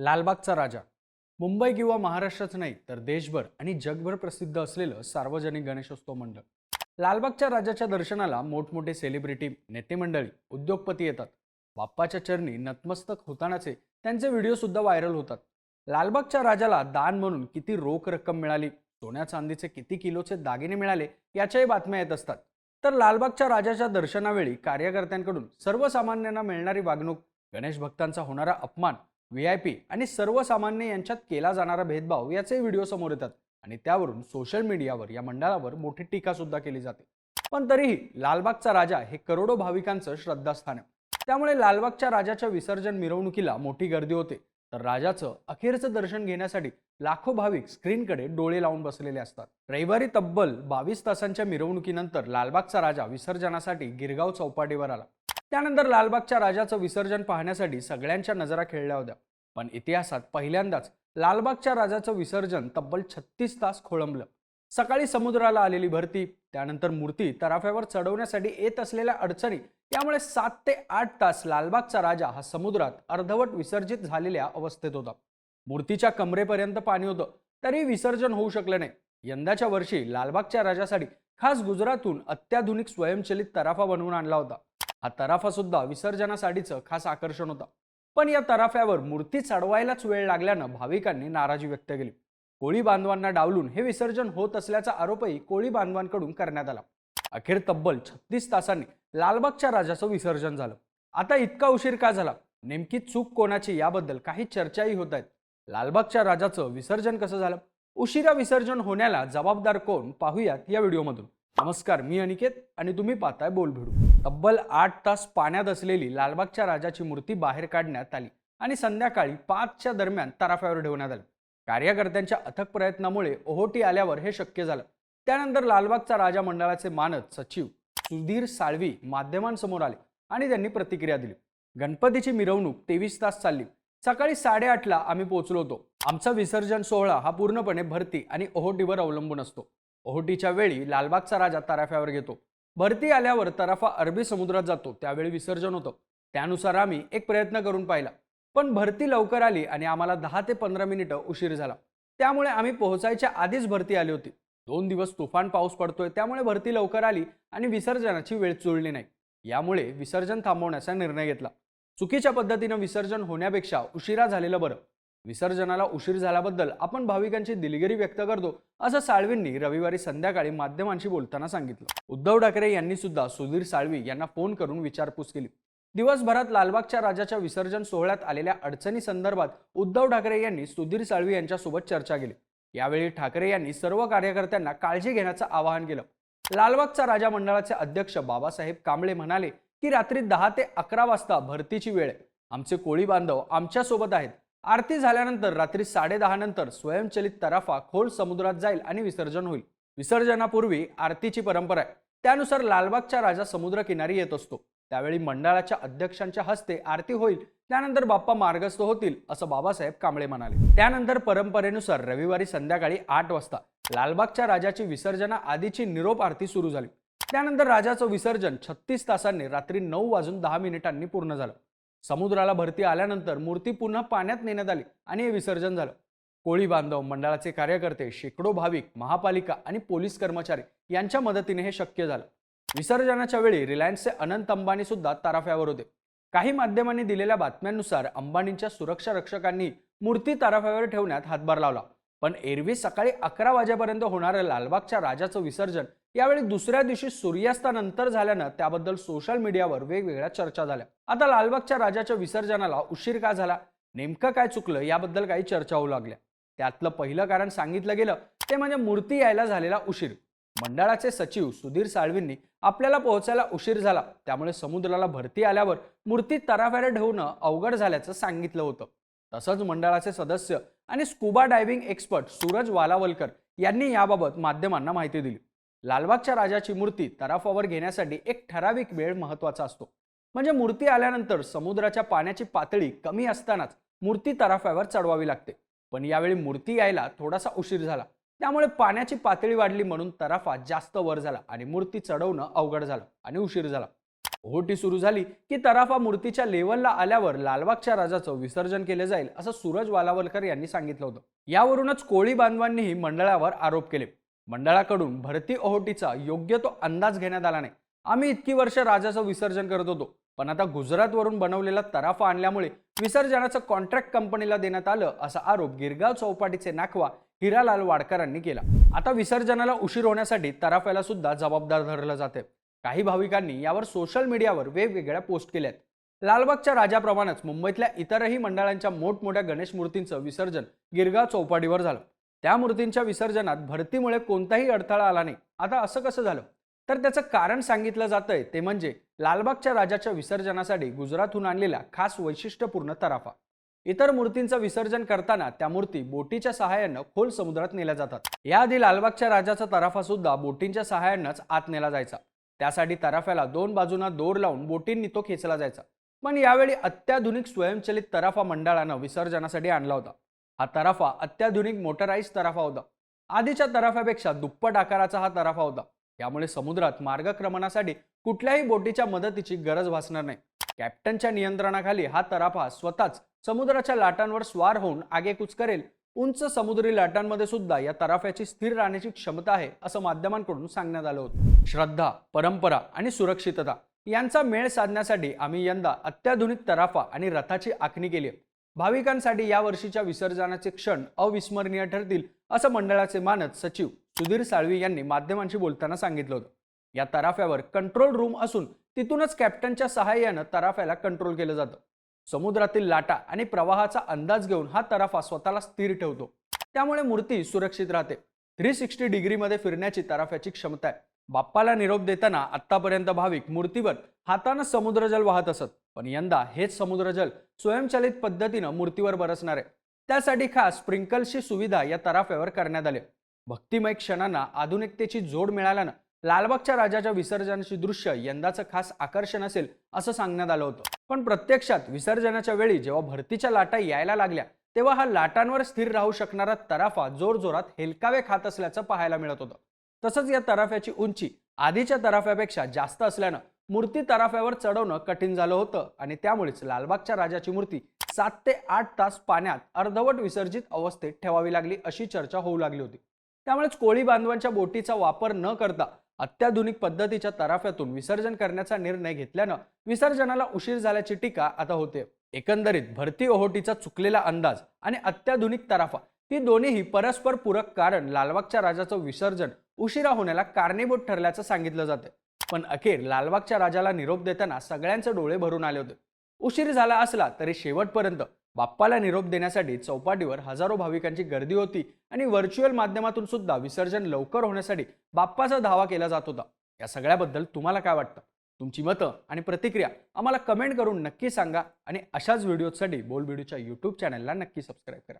लालबागचा राजा. मुंबई किंवा महाराष्ट्रच नाही तर देशभर आणि जगभर प्रसिद्ध असलेलं सार्वजनिक गणेशोत्सव मंडळ. लालबागच्या राजाच्या दर्शनाला मोठमोठे सेलिब्रिटी नेते मंडळी उद्योगपती येतात. बाप्पाच्या चरणी नतमस्तक होतानाचे त्यांचे व्हिडिओसुद्धा व्हायरल होतात. लालबागच्या राजाला दान म्हणून किती रोख रक्कम मिळाली सोन्या चांदीचे किती किलोचे दागिने मिळाले याच्याही बातम्या येत असतात. तर लालबागच्या राजाच्या दर्शनावेळी कार्यकर्त्यांकडून सर्वसामान्यांना मिळणारी वागणूक गणेश भक्तांचा होणारा अपमान व्ही आय पी आणि सर्वसामान्य यांच्यात केला जाणारा भेदभाव याचे व्हिडिओ समोर येतात. आणि त्यावरून सोशल मीडियावर या मंडळावर मोठी टीका सुद्धा केली जाते. पण तरीही लालबागचा राजा हे करोडो भाविकांचं श्रद्धास्थान आहे. त्यामुळे लालबागच्या राजाच्या विसर्जन मिरवणुकीला मोठी गर्दी होते. तर राजाचं अखेरचं दर्शन घेण्यासाठी लाखो भाविक स्क्रीनकडे डोळे लावून बसलेले असतात. रविवारी तब्बल बावीस तासांच्या मिरवणुकीनंतर लालबागचा राजा विसर्जनासाठी गिरगाव चौपाटीवर आला. त्यानंतर लालबागच्या राजाचं विसर्जन पाहण्यासाठी सगळ्यांच्या नजरा खेळल्या होत्या. पण इतिहासात पहिल्यांदाच लालबागच्या राजाचं विसर्जन तब्बल छत्तीस तास खोळंबलं. सकाळी समुद्राला आलेली भरती त्यानंतर मूर्ती तराफ्यावर चढवण्यासाठी येत असलेल्या अडचणी त्यामुळे सात ते आठ तास लालबागचा राजा हा समुद्रात अर्धवट विसर्जित झालेल्या अवस्थेत होता. मूर्तीच्या कमरेपर्यंत पाणी होतं तरी विसर्जन होऊ शकलं नाही. यंदाच्या वर्षी लालबागच्या राजासाठी खास गुजरातून अत्याधुनिक स्वयंचलित तराफा बनवून आणला होता. हा तराफा सुद्धा विसर्जनासाठीचं खास आकर्षण होता. पण या तराफ्यावर मूर्ती चढवायलाच वेळ लागल्यानं भाविकांनी नाराजी व्यक्त केली. कोळी बांधवांना डावलून हे विसर्जन होत असल्याचा आरोपही कोळी बांधवांकडून करण्यात आला. अखेर तब्बल छत्तीस तासांनी लालबागच्या राजाचं विसर्जन झालं. आता इतका उशीर का झाला? नेमकी चूक कोणाची याबद्दल काही चर्चाही होत आहेत. लालबागच्या राजाचं विसर्जन कसं झालं? उशिरा विसर्जन होण्याला जबाबदार कोण? पाहूयात या व्हिडिओमधून. नमस्कार मी अनिकेत आणि तुम्ही पाहताय बोलभिडू तब्बल आठ तास पाण्यात असलेली लालबागच्या राजाची मूर्ती बाहेर काढण्यात आली आणि संध्याकाळी पाचच्या दरम्यान तराफ्यावर ठेवण्यात आली. कार्यकर्त्यांच्या अथक प्रयत्नामुळे ओहोटी आल्यावर हे शक्य झालं. त्यानंतर लालबागचा राजा मंडळाचे मानद सचिव सुधीर साळवी माध्यमांसमोर आले आणि त्यांनी प्रतिक्रिया दिली. गणपतीची मिरवणूक तेवीस तास चालली. सकाळी साडेआठला आम्ही पोहोचलो होतो. आमचा विसर्जन सोहळा हा पूर्णपणे भरती आणि ओहोटीवर अवलंबून असतो. ओहोटीच्या वेळी लालबागचा राजा तराफ्यावर घेतो. भरती आल्यावर तराफा अरबी समुद्रात जातो. त्यावेळी विसर्जन होतं. त्यानुसार आम्ही एक प्रयत्न करून पाहिला. पण भरती लवकर आली आणि आम्हाला दहा ते पंधरा मिनिटं उशीर झाला. त्यामुळे आम्ही पोहोचायच्या आधीच भरती आली होती. दोन दिवस तुफान पाऊस पडतोय त्यामुळे भरती लवकर आली आणि विसर्जनाची वेळ चुळली नाही. यामुळे विसर्जन थांबवण्याचा निर्णय घेतला. चुकीच्या पद्धतीनं विसर्जन होण्यापेक्षा उशिरा झालेलं बरं. विसर्जनाला उशीर झाल्याबद्दल आपण भाविकांची दिलगिरी व्यक्त करतो असं साळवींनी रविवारी संध्याकाळी माध्यमांशी बोलताना सांगितलं. उद्धव ठाकरे यांनी सुद्धा सुधीर साळवी यांना फोन करून विचारपूस केली. दिवसभरात लालबागच्या राजाच्या विसर्जन सोहळ्यात आलेल्या अडचणी संदर्भात उद्धव ठाकरे यांनी सुधीर साळवी यांच्यासोबत चर्चा केली. यावेळी ठाकरे यांनी सर्व कार्यकर्त्यांना काळजी घेण्याचं आवाहन केलं. लालबागचा राजा मंडळाचे अध्यक्ष बाबासाहेब कांबळे म्हणाले की रात्री दहा ते अकरा वाजता भरतीची वेळ आहे. आमचे कोळी बांधव आमच्यासोबत आहेत. आरती झाल्यानंतर रात्री साडेदहा नंतर स्वयंचलित तराफा खोल समुद्रात जाईल आणि विसर्जन होईल. विसर्जनापूर्वी आरतीची परंपरा आहे. त्यानुसार लालबागचा राजा समुद्रकिनारी येत असतो. त्यावेळी मंडळाच्या अध्यक्षांच्या हस्ते आरती होईल. त्यानंतर बाप्पा मार्गस्थ होतील असं बाबासाहेब कांबळे म्हणाले. त्यानंतर परंपरेनुसार रविवारी संध्याकाळी आठ वाजता लालबागच्या राजाची विसर्जना आधीची निरोप आरती सुरू झाली. त्यानंतर राजाचं विसर्जन छत्तीस तासांनी रात्री नऊ वाजून दहा मिनिटांनी पूर्ण झालं. समुद्राला भरती आल्यानंतर मूर्ती पुन्हा पाण्यात नेण्यात आली आणि हे विसर्जन झालं. कोळी बांधव मंडळाचे कार्यकर्ते शेकडो भाविक महापालिका आणि पोलीस कर्मचारी यांच्या मदतीने हे शक्य झालं. विसर्जनाच्या वेळी रिलायन्सचे अनंत अंबानी सुद्धा ताराफ्यावर होते. काही माध्यमांनी दिलेल्या बातम्यांनुसार अंबानींच्या सुरक्षा रक्षकांनी मूर्ती ताराफ्यावर ठेवण्यात हातभार लावला. पण एरवी सकाळी अकरा वाजेपर्यंत होणाऱ्या लालबागच्या राजाचं विसर्जन यावेळी दुसऱ्या दिवशी सूर्यास्तानंतर झाल्यानं त्याबद्दल सोशल मीडियावर वेगवेगळ्या चर्चा झाल्या. आता लालबागच्या राजाच्या विसर्जनाला उशीर का झाला? नेमकं काय चुकलं? याबद्दल काही चर्चा होऊ लागल्या. त्यातलं पहिलं कारण सांगितलं गेलं ते म्हणजे मूर्ती यायला झालेला उशीर. मंडळाचे सचिव सुधीर साळवींनी आपल्याला पोहोचायला उशीर झाला. त्यामुळे समुद्राला भरती आल्यावर मूर्ती तराफ्यावर ठेवणं अवघड झाल्याचं सांगितलं होतं. तसंच मंडळाचे सदस्य आणि scuba diving expert Suraj Walawalkar यांनी याबाबत माध्यमांना माहिती दिली. लालबागच्या राजाची मूर्ती तराफावर घेण्यासाठी एक ठराविक वेळ महत्त्वाचा असतो. म्हणजे मूर्ती आल्यानंतर समुद्राच्या पाण्याची पातळी कमी असतानाच मूर्ती तराफ्यावर चढवावी लागते. पण यावेळी मूर्ती यायला थोडासा उशीर झाला. त्यामुळे पाण्याची पातळी वाढली म्हणून तराफा जास्त वर झाला आणि मूर्ती चढवणं अवघड झालं आणि उशीर झाला. ओहोटी सुरू झाली की तराफा मूर्तीच्या लेवलला आल्यावर लालबागच्या राजाचं विसर्जन केले जाईल असं सूरज वालावलकर यांनी सांगितलं होतं. यावरूनच कोळी बांधवांनीही मंडळावर आरोप केले. मंडळाकडून भरती ओहोटीचा योग्य तो अंदाज घेण्यात आला नाही. आम्ही इतकी वर्ष राजाचं विसर्जन करत होतो पण आता गुजरातवरून बनवलेला तराफा आणल्यामुळे विसर्जनाचं कॉन्ट्रॅक्ट कंपनीला देण्यात आलं असा आरोप गिरगाव चौपाटीचे नाखवा हिरालाल वाडकरांनी केला. आता विसर्जनाला उशीर होण्यासाठी तराफ्याला सुद्धा जबाबदार धरलं जाते काही भाविकांनी यावर सोशल मीडियावर वेगवेगळ्या पोस्ट केल्यात. लालबागच्या राजाप्रमाणेच मुंबईतल्या इतरही मंडळांच्या मोठमोठ्या गणेश मूर्तींचं विसर्जन गिरगाव चौपाटीवर झालं. त्या मूर्तींच्या विसर्जनात भरतीमुळे कोणताही अडथळा आला नाही. आता असं कसं झालं? तर त्याचं कारण सांगितलं जातंय ते म्हणजे लालबागच्या राजाच्या विसर्जनासाठी गुजरातहून आणलेला खास वैशिष्ट्यपूर्ण तराफा. इतर मूर्तींचं विसर्जन करताना त्या मूर्ती बोटीच्या सहाय्यानं खोल समुद्रात नेल्या जातात. याआधी लालबागच्या राजाचा तराफा सुद्धा बोटींच्या सहाय्यानंच आत नेला जायचा. त्यासाठी तराफ्याला दोन बाजूंना दोर लावून बोटींनी तो खेचला जायचा. पण यावेळी अत्याधुनिक स्वयंचलित तराफा मंडळानं विसर्जनासाठी आणला होता. हा तराफा अत्याधुनिक मोटराईज तराफा होता. आधीच्या तराफ्यापेक्षा दुप्पट आकाराचा हा तराफा होता. यामुळे समुद्रात मार्गक्रमणासाठी कुठल्याही बोटीच्या मदतीची गरज भासणार नाही. कॅप्टनच्या नियंत्रणाखाली हा तराफा स्वतःच समुद्राच्या लाटांवर स्वार होऊन आगेकूच करेल. उंच समुद्री लाटांमध्ये सुद्धा या तराफ्याची स्थिर राहण्याची क्षमता आहे असं माध्यमांकडून सांगण्यात आलं होतं. श्रद्धा परंपरा आणि सुरक्षितता यांचा मेळ साधण्यासाठी आम्ही यंदा अत्याधुनिक तराफा आणि रथाची आखणी केली आहे. भाविकांसाठी या वर्षीच्या विसर्जनाचे क्षण अविस्मरणीय ठरतील असं मंडळाचे मानद सचिव सुधीर साळवी यांनी माध्यमांशी बोलताना सांगितलं होतं. या तराफ्यावर कंट्रोल रूम असून तिथूनच कॅप्टनच्या सहाय्यानं तराफ्याला कंट्रोल केलं जातं. समुद्रातील लाटा आणि प्रवाहाचा अंदाज घेऊन हा तराफा स्वतःला स्थिर ठेवतो. त्यामुळे मूर्ती सुरक्षित राहते. थ्री सिक्स्टी डिग्रीमध्ये फिरण्याची तराफ्याची क्षमता आहे. बाप्पाला निरोप देताना आतापर्यंत भाविक मूर्तीवर हातानं समुद्रजल वाहत असत. पण यंदा हेच समुद्रजल स्वयंचलित पद्धतीनं मूर्तीवर बरसणार आहे. त्यासाठी खास स्प्रिंकल्सची सुविधा या तराफ्यावर करण्यात आली. भक्तिमय क्षणांना आधुनिकतेची जोड मिळाल्यानं लालबागच्या राजाच्या विसर्जनाची दृश्य यंदाचं खास आकर्षण असेल असं सांगण्यात आलं होतं. पण प्रत्यक्षात विसर्जनाच्या वेळी जेव्हा भरतीच्या लाटा यायला लागल्या तेव्हा हा लाटांवर स्थिर राहू शकणारा तराफा जोरजोरात हेलकावे खात असल्याचं पाहायला मिळत होतं. तसंच या तराफ्याची उंची आधीच्या तराफ्यापेक्षा जास्त असल्यानं मूर्ती तराफ्यावर चढवणं कठीण झालं होतं आणि त्यामुळेच लालबागच्या राजाची मूर्ती सात ते आठ तास पाण्यात अर्धवट विसर्जित अवस्थेत ठेवावी लागली अशी चर्चा होऊ लागली होती. त्यामुळेच कोळी बांधवांच्या बोटीचा वापर न करता अत्याधुनिक पद्धतीच्या तराफ्यातून विसर्जन करण्याचा निर्णय घेतल्यानं विसर्जनाला उशीर झाल्याची टीका आता होते. एकंदरीत भरती ओहोटीचा चुकलेला अंदाज आणि अत्याधुनिक तराफा ही दोन्हीही परस्पर पूरक कारण लालबागच्या राजाचं विसर्जन उशिरा होण्याला कारणीभूत ठरल्याचं सांगितलं जातं पण अखेर लालबागच्या राजाला निरोप देताना सगळ्यांचे डोळे भरून आले होते. उशीर झाला असला तरी शेवटपर्यंत बाप्पाला निरोप देण्यासाठी चौपाटीवर हजारो भाविकांची गर्दी होती आणि व्हर्च्युअल माध्यमातून सुद्धा विसर्जन लवकर होण्यासाठी बाप्पाचा धावा केला जात होता. या सगळ्याबद्दल तुम्हाला काय वाटतं? तुमची मतं आणि प्रतिक्रिया आम्हाला कमेंट करून नक्की सांगा आणि अशाच व्हिडिओसाठी बोल व्हिडिओच्या यूट्यूब चॅनलला नक्की सबस्क्राईब करा.